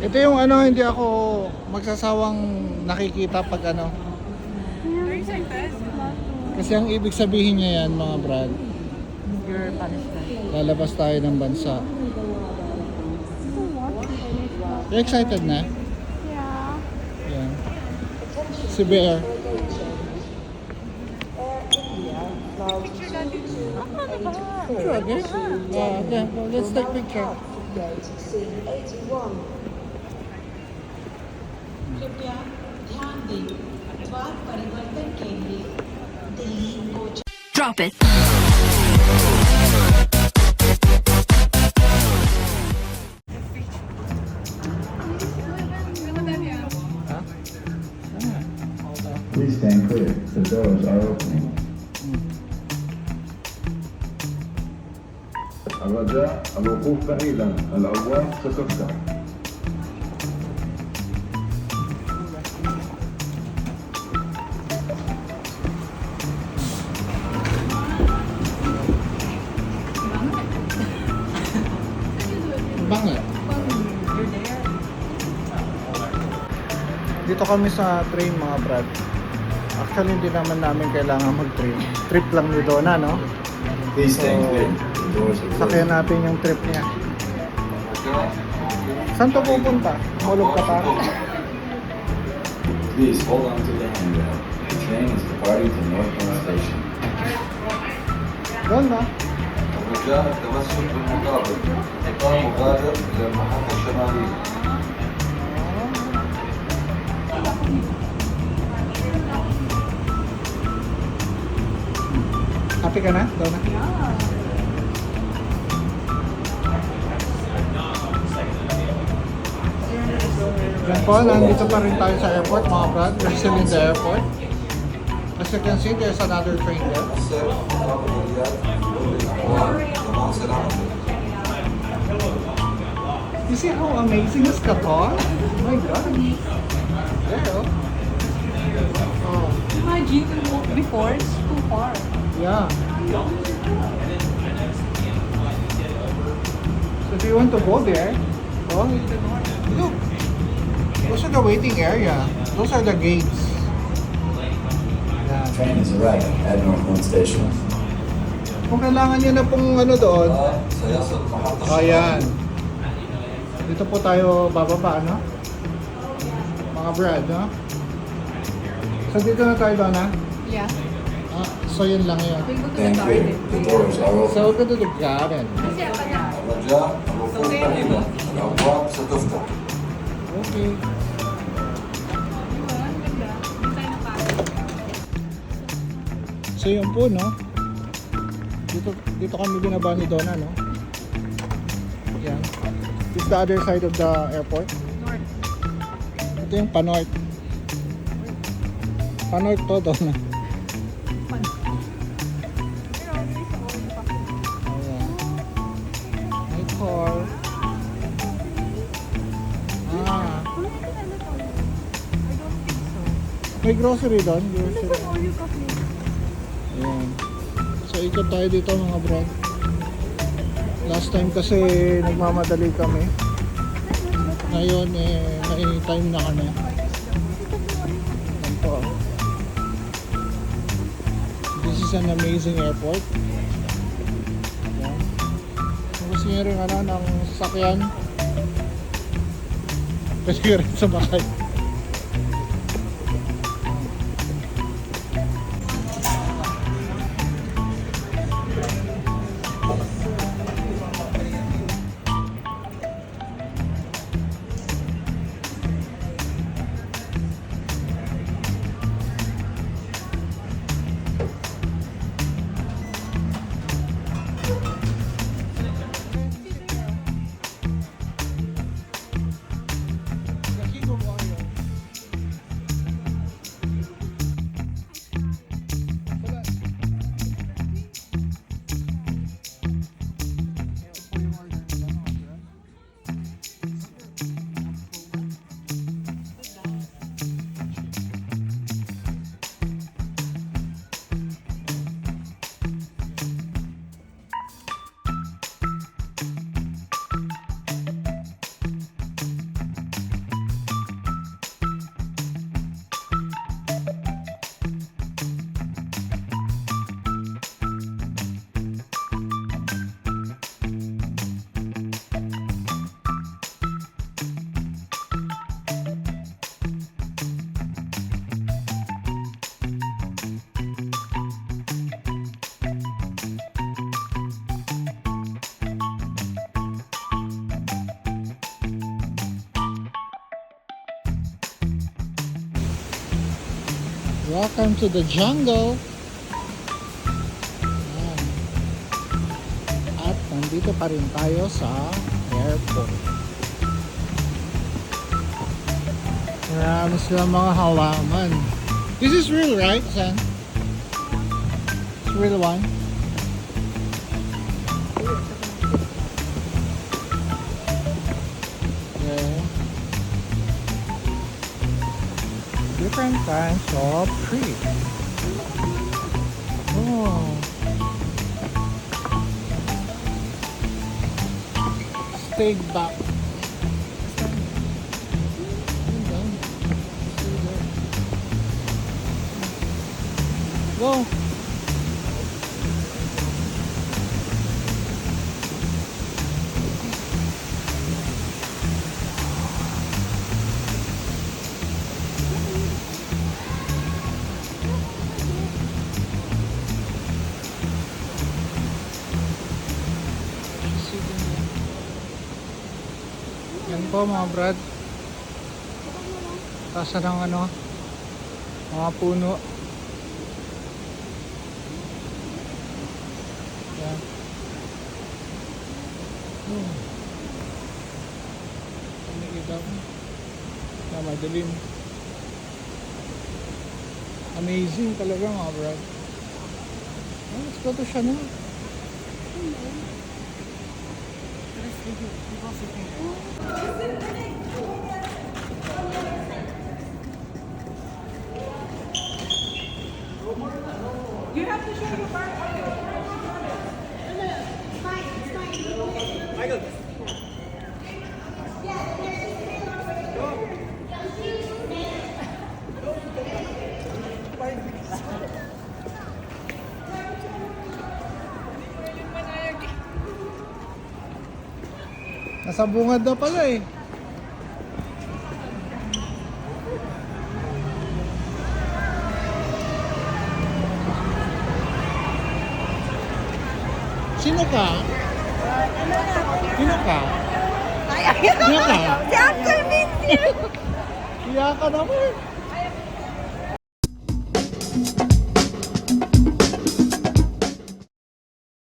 Ito yung ano, hindi ako magsasawang nakikita pag ano. Kasi ang ibig sabihin niya yan mga brad, Your punishment. lalabas tayo ng bansa. You excited na? Yeah. Yan. Si Bear. Natin. Ah, again? Yeah, yeah. Well, let's take picture. कृपया ध्यान दें द्वार परिवर्तन के लिए Delhi coach Drop it. Ha? Ah, Please stand clear. The doors are opening. الرجاء الوقوف بعيدا الأبواب ستفتح Bangat. Dito kami sa train mga brad. Actually, hindi naman namin kailangan mag-train. Trip lang ni Donna, no? So, Sakyan natin yung trip niya. Saan to pupunta? Mulog ka pa? Please hold on to the handrail. The train is departing to Northpoint Station. Doon, no? الرجاء التمسك بالمقابل قطار مغادر إلى المحطة الشمالية Happy ka na, Donna? Yan po, nandito pa rin tayo sa airport mga brad. We're still in the airport. As you can see, there's another train there. or bounce around. You see how amazing this Qatar? Oh my god. There. Oh. Imagine before it's too far. Yeah. So if you want to go there, oh, look. Those are the waiting area. Those are the gates. Yeah. Train has arrived at North Station. Kung kailangan niyo na pong ano doon. Oh, ayan. Dito po tayo bababa, no? Mga brad, no? So dito na tayo doon, ha? Yeah. Ah, so yun lang yun. Thank you. The doors. So, go to the garden. Raja, Rukun Okay. So yun po, no? Dito, dito kami binaba ni Donna, no? Yan. This is the other side of the airport. North. Ito yung Panort. Panort to, Donna. Pan. Pero ano yung sa oil pa? Ayan. May car. Ah, may grocery doon. Grocery. Ayan. So ikot tayo dito mga bro. Last time kasi nagmamadali kami. Ngayon eh, may time na kami. Yan po. This is an amazing airport. Ayan. Kung gusto rin ano, ng sasakyan, pwede rin sumakay. Welcome to the jungle. Ayan. At nandito pa rin tayo sa airport. Marami silang mga halaman. This is real, right, San? It's real one? Yeah. Different kinds of trees. Oh. Back. Go. Po mga brad. Tasa ng ano, mga puno. Yan. Hmm. Ano ilaw? Na madilim. Amazing talaga mga brad. Oh, let's go to Chanel. You have to show your birth. Nasa bungad na pala eh. Sino ka? Sino ka? Ay, Sino ka? Si Uncle Minty!